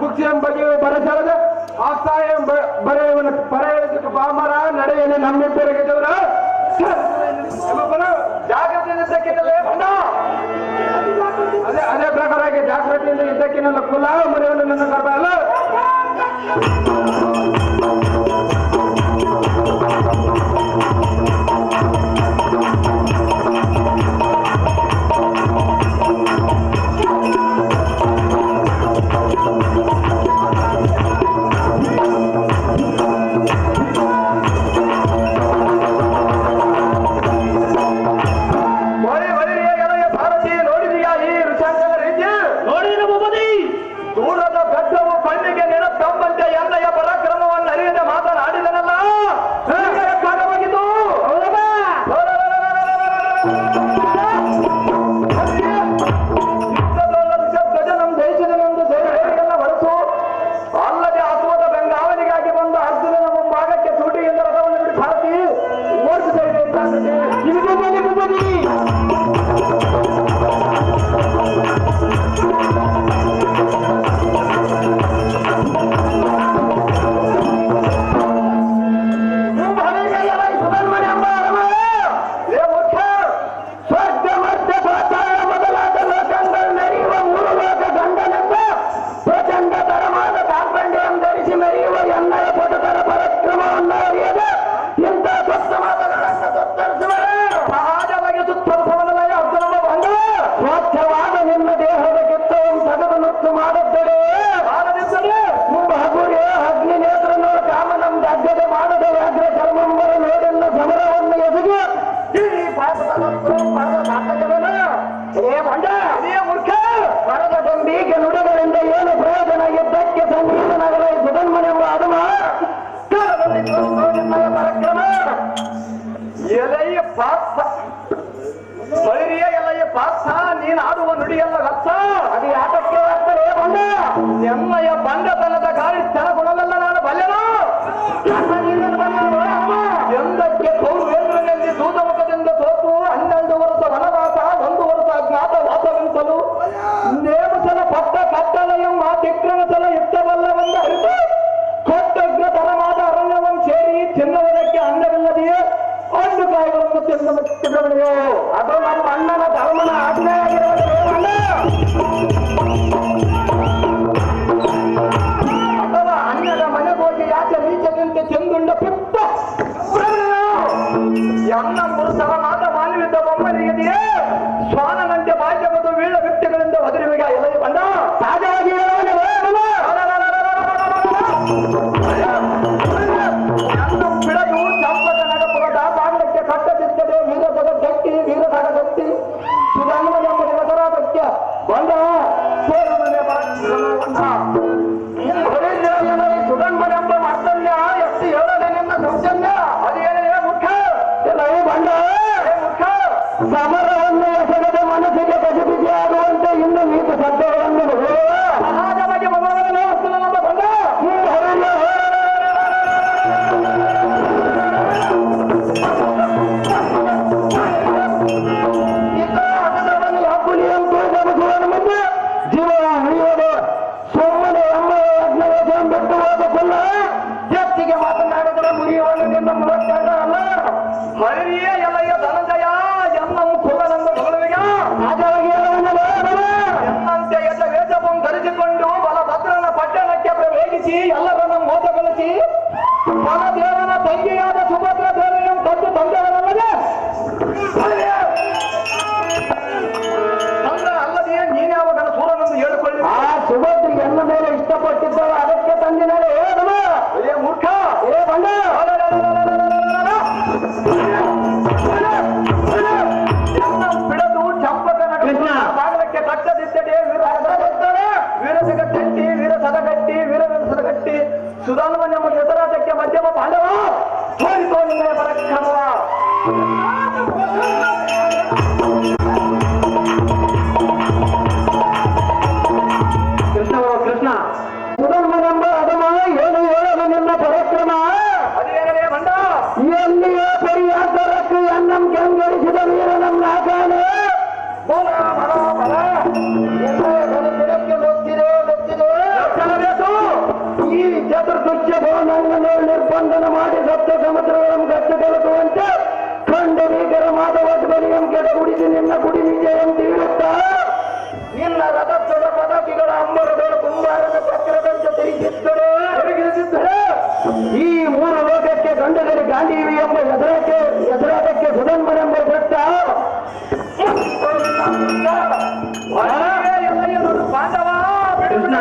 ಕುಕ್ಷಿ ಎಂಬಗೆ ಬರಸರದ ಆಗ್ತಾಯ ಬರೆಯವನ ಪರಯಕ ಪಾಮರ ನಡೆಯಲಿ ನಮ್ಮಿಬ್ಬರಿಗೆ ದೇವರ ಜಾಗೃತಿಯಿಂದ ಇದ್ದಕ್ಕಿನಲ್ಲೇ ಬಂದ ಅದೇ ಅದೇ ಪ್ರಕಾರ ಜಾಗೃತಿಯಿಂದ ಇದ್ದಕ್ಕಿನಲ್ಲ ಕುಲ ಮರೆಯಲು ನನ್ನ ಕರ್ಬಲ್ಲ quatro verdade ali. ನುಡಿಯೋದು ಸುಮ್ಮನೆ ಅಮ್ಮಯಜ್ಞವನ್ನು ಬಿಟ್ಟುವುದಕ್ಕಿಲ್ಲ ಜೊತೆಗೆ ಮಾತನಾಡಿದರೆ ಮುರಿಯುವನು ನಿಮ್ಮ ಅಲ್ಲ ಮರಿಯೇ ಎಲ್ಲ ಧನದ ಸದಗಟ್ಟಿ ವೀರವೇಂದ್ರ ಸದಗಟ್ಟಿ ಸುಧಾನವನ್ನೆಂಬ ಹೆಸರಾಟಕ್ಕೆ ಮಧ್ಯಮ ಪಾಂಡವ ಪುಂಡರೀಕರ ಮಾಧವತ್ಮರಿ ಎಂಬ ಗುಡಿಸಿ ನಿನ್ನ ಕುಡಿ ನಿಜ ಎಂದು ನಿನ್ನ ರಥತ್ವದ ಪದಕಿಗಳ ಅಂಬರಗಳು ಕುಂಬಾರದ ಚಕ್ರದಂತೆ ತಿರುಗಿಸಿದ್ದಳು ಈ ಮೂರ ಲೋಕಕ್ಕೆ ಗಂಡದಲ್ಲಿ ಗಾಂಧೀವಿ ಎಂಬ ಎದುರಕ್ಕೆ ಎದುರಾಟಕ್ಕೆ ಸುಧನ್ಮನೆಂಬ ಬೆಟ್ಟ ಪಾಂಡವ ಕೃಷ್ಣ.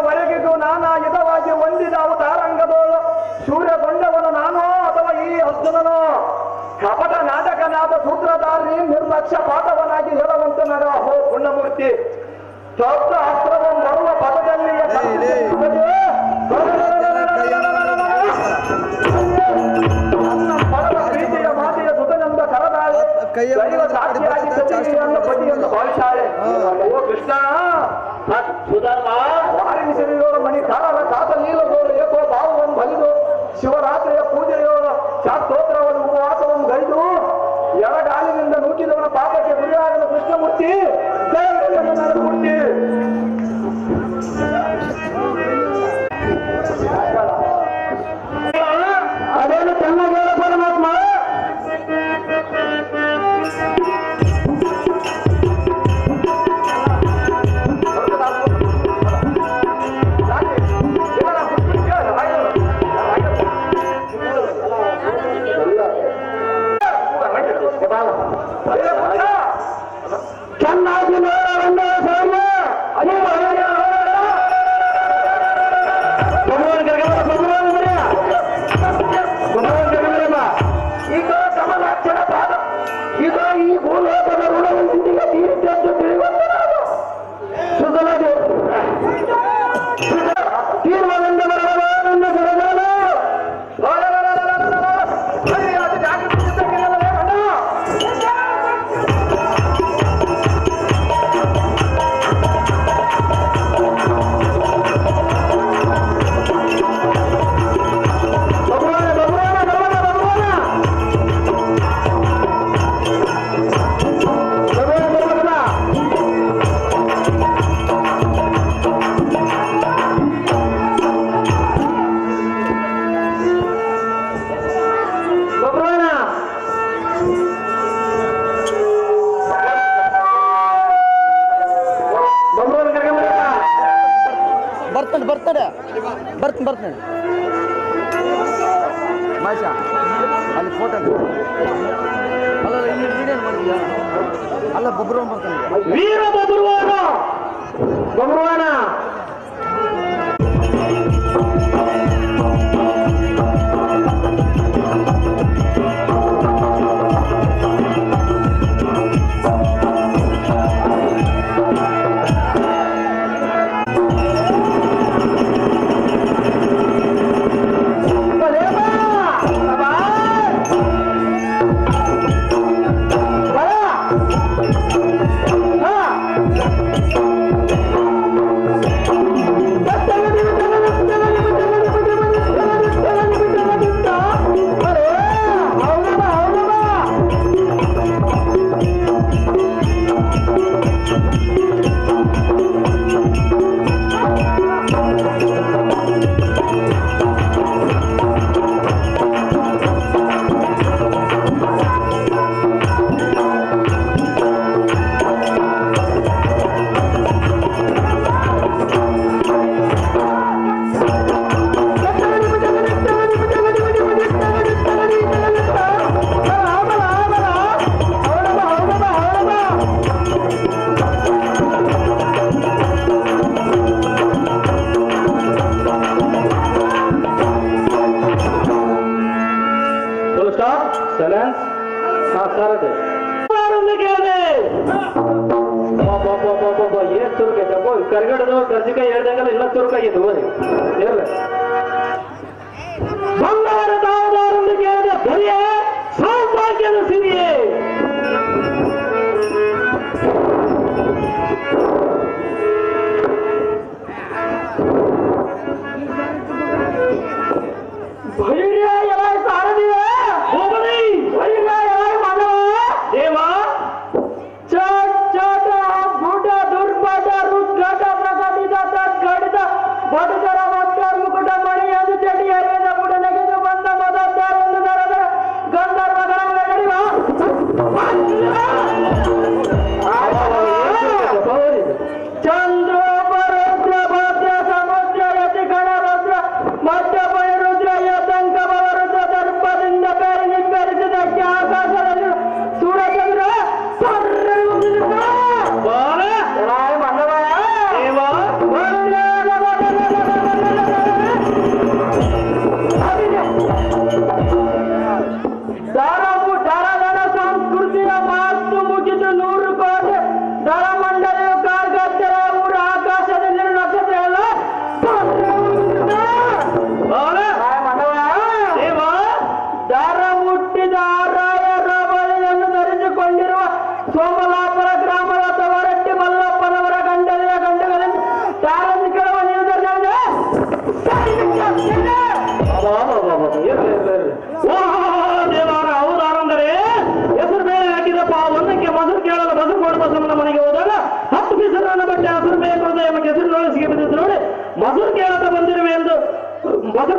ಹಿಂದಿನವರೆಗಿಗೂ ನಾನಾ ವಿಧವಾಗಿ ಹೊಂದಿದ ಅವತಾರಂಗದೋಳು. ಸೂರ್ಯಗೊಂಡವನು ನಾನೋ ಅಥವಾ ಈ ಅರ್ಜುನನು? ಕಪಟ ನಾಟಕನಾದ ಸೂತ್ರಧಾರಿ ನಿರ್ಲಕ್ಷ್ಯ ಪಾಠವನಾಗಿ ಹೇಳುವಂತನಾದ ಹೋ ಪುಣ್ಯಮೂರ್ತಿ ಶಬ್ದ ಅಸ್ತ್ರವನ್ನು ಬರುವ ಪದದಲ್ಲಿ ನನ್ನ ಪರಮ ಪ್ರೀತಿಯ ಮಾತೆಯ ಸುತನೆಂಬ ಕರದಾಳೆ ಕೈಯ ದೈವ ಸಾಕ್ಷಿಯಾಗಿ ಸತಿಯನ್ನು ಪತಿಯನ್ನು ಭಾವಿಸಾಳೆ ಓ ಕೃಷ್ಣ ಸುಧರ್ಮ ವಾರಿಸಿರಿಯೋಳ ಮಣಿ ಕಾಲದ ಕಾತ ನೀಲಗೋಳು ಏಕೋ ಭಾವವನ್ನು ಬಲಿದು ಶಿವರಾತ್ರಿಯ ಪೂಜೆಯವರ ಶಾಸ್ತೋತ್ರವನ್ನು ಉಪವಾಸವನ್ನು ಗೈದು ಎಡಗಾಲಿನಿಂದ ನೂಕಿದವನ ಪಾಪಕ್ಕೆ ಗುರಿಯಾಗದ ಕೃಷ್ಣಮೂರ್ತಿ ಬರ್ತಾನೆ ಬರ್ತೀನಿ ಮಾಷ ಅಲ್ಲಿ ಫೋಟೋ ಅಲ್ಲ ಇಲ್ಲಿ ನೀನೇನು ಮಾಡಿದ್ಯಾ ಅಲ್ಲ ಬೊಬ್ಬರು ಬರ್ತಾನೆ. ವೀರ ಬಬರುವಾನ ಬಬರುವಾನ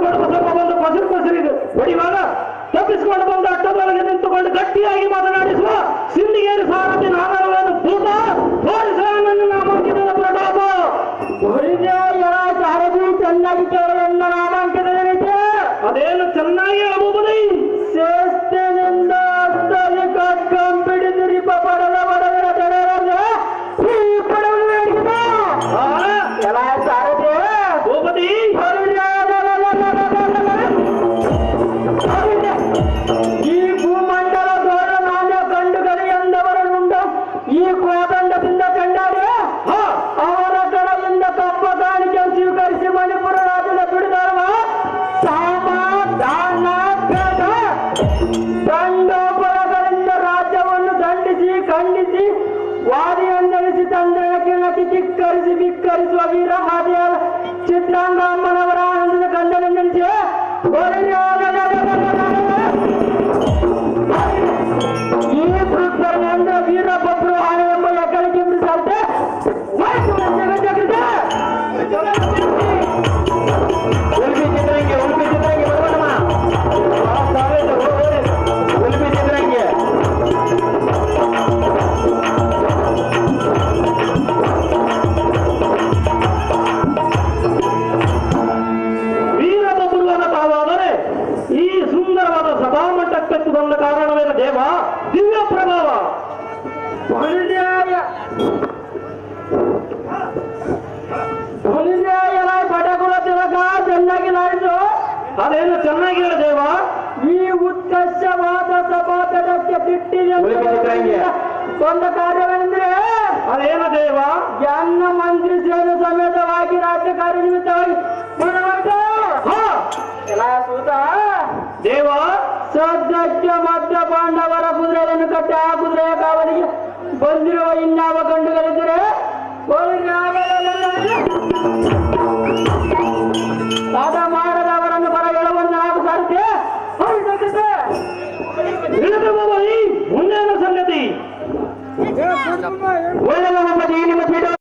ಸ್ವಲ್ಪ ಸ್ವಲ್ಪ ಬಂದು ಪಸಿರು ಪಸಿರಿದೆ ಹೊಡಿವಾಗ ತಪ್ಪಿಸಿಕೊಂಡು ಬಂದು ಅಟ್ಟದೊಳಗೆ ನಿಂತುಕೊಂಡು ಗಟ್ಟಿಯಾಗಿ ಮಾತನಾಡ ದೇವ ಸದ್ಯ ಮಧ್ಯ ಪಾಂಡವರ ಕುದುರೆಯನ್ನು ಕಟ್ಟಿ ಆ ಕುದುರೆಯ ಕಾವಲಿಗೆ ಬಂದಿರುವ ಇನ್ನಾವ ಕಂಡುಗಳಿದ್ದರೆ ತಡ ಮಾಡದ ಅವರನ್ನು ಬರ ಎಳವನ್ನು ಹಾಗೂ ಸಾಧ್ಯ ಮುಂದಿನ ಸಂಗತಿ. ಒಳ್ಳೆಯ ನಿಮ್ಮ ಪೀಠ